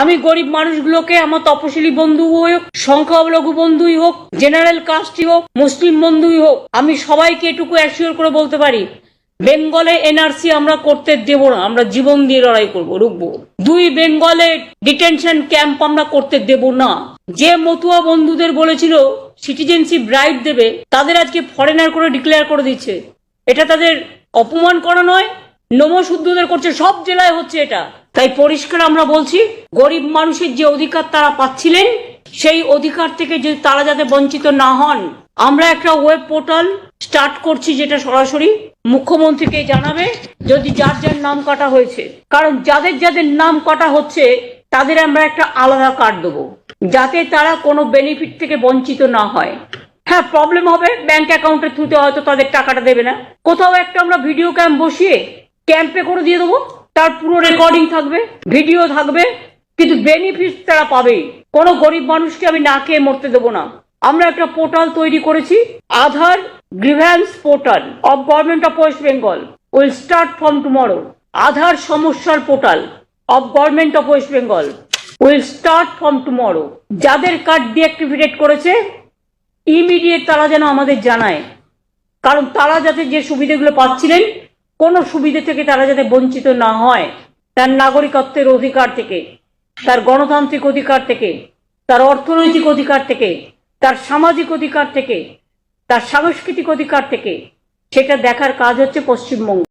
আমি গরিব মানুষগুলোকে আমার তপশিলি বন্ধু হোক, সংখ্যালঘু বন্ধুই হোক জেনারেল কাস্টই হোক, মুসলিম বন্ধুই হোক, আমি সবাইকে এটুকু অ্যাসিওর করে বলতে পারি, বেঙ্গলে এনআরসি আমরা করতে দেব না, আমরা জীবন দিয়ে লড়াই করব, রুখবো। দুই বেঙ্গলে ডিটেনশন ক্যাম্প আমরা করতে দেব না। যে মতুয়া বন্ধুদের বলেছিল সিটিজেনশিপ রাইট দেবে, তাদের আজকে ফরেনার করে ডিক্লেয়ার করে দিচ্ছে। এটা তাদের অপমান করা নয়, নমশুদ্ধদের করছে, সব জেলায় হচ্ছে এটা। তাই পরিষ্কার আমরা বলছি, গরিব মানুষের যে অধিকার তারা পাচ্ছিলেন, সেই অধিকার থেকে যদি তারা যাতে বঞ্চিত না হন, আমরা একটা ওয়েব পোর্টাল স্টার্ট করছি যেটা সরাসরি মুখ্যমন্ত্রীকে জানাবে, যদি যার যার নাম কাটা হয়েছে। কারণ যাদের যাদের নাম কাটা হচ্ছে, তাদের আমরা একটা আলাদা কার্ড দেবো, যাতে তারা কোনো বেনিফিট থেকে বঞ্চিত না হয়। হ্যাঁ প্রবলেম হবে ব্যাংক অ্যাকাউন্টের থ্রুতে হয়তো তাদের টাকাটা দেবে না। কোথাও একটা আমরা ভিডিও ক্যাম্প বসিয়ে ক্যাম্পে করে দিয়ে দেবো। তার পুরো রেকর্ডিং থাকবে ভিডিও থাকবে, কিন্তু বেনিফিট তারা পাবে। কোনো গরিব মানুষকে আমি না খেয়ে মরতে দেবো না। আমরা একটা পোর্টাল তৈরি করেছি, Aadhaar grievance portal of government of West Bengal will start from tomorrow Aadhaar সমস্যার portal of government of West Bengal will start from tomorrow যাদের কার্ড ডিঅ্যাক্টিভেট করেছে ইমিডিয়েট তারা যেন আমাদের জানায়। কারণ তারা যাতে যে সুবিধাগুলো পাচ্ছিলেন কোনো সুবিধে থেকে তারা যাতে বঞ্চিত না হয়, তার নাগরিকত্বের অধিকার থেকে, তার গণতান্ত্রিক অধিকার থেকে, তার অর্থনৈতিক অধিকার থেকে, তার সামাজিক অধিকার থেকে, তার সাংস্কৃতিক অধিকার থেকে, সেটা দেখার কাজ হচ্ছে পশ্চিমবঙ্গ।